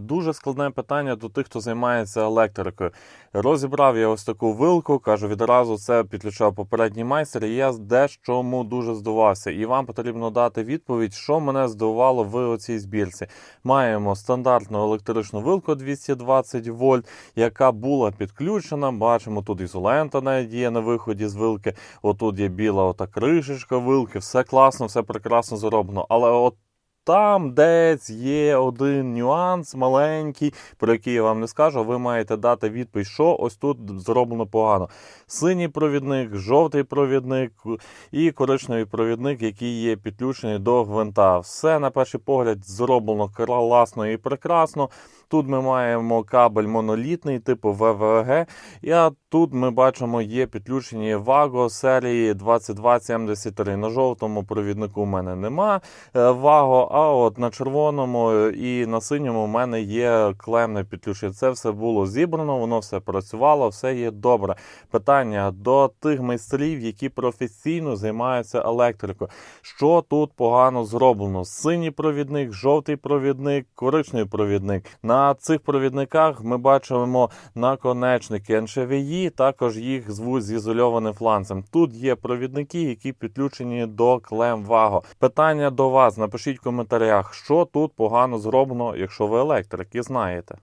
дуже складне питання до тих, хто займається електрикою. Розібрав я ось таку вилку, кажу, відразу це підключав попередній майстер, і я дечому дуже здивувався. І вам потрібно дати відповідь, що мене здивувало в оцій збірці. Маємо стандартну електричну вилку 220 вольт, яка була підключена. Бачимо, тут ізолента навіть є на виході з вилки. Отут є біла ота кришечка вилки, все класно, все прекрасно зроблено. Але от там десь є один нюанс маленький, про який я вам не скажу. Ви маєте дати відповідь, що ось тут зроблено погано. Синій провідник, жовтий провідник і коричневий провідник, який є підключений до гвинта. Все на перший погляд зроблено класно і прекрасно. Тут ми маємо кабель монолітний, типу ВВГ. І тут ми бачимо, є підключені Vago серії 2273. На жовтому провіднику в мене нема е, Vago, а от на червоному і на синьому в мене є клемне підключення. Це все було зібрано, воно все працювало, все є добре. Питання до тих майстрів, які професійно займаються електрикою. Що тут погано зроблено? Синій провідник, жовтий провідник, коричневий провідник. На цих провідниках ми бачимо наконечники НШВІ, також їх звуть з ізольованим фланцем. Тут є провідники, які підключені до клем Vago. Питання до вас. Напишіть в коментарях, що тут погано зроблено, якщо ви електрик і знаєте.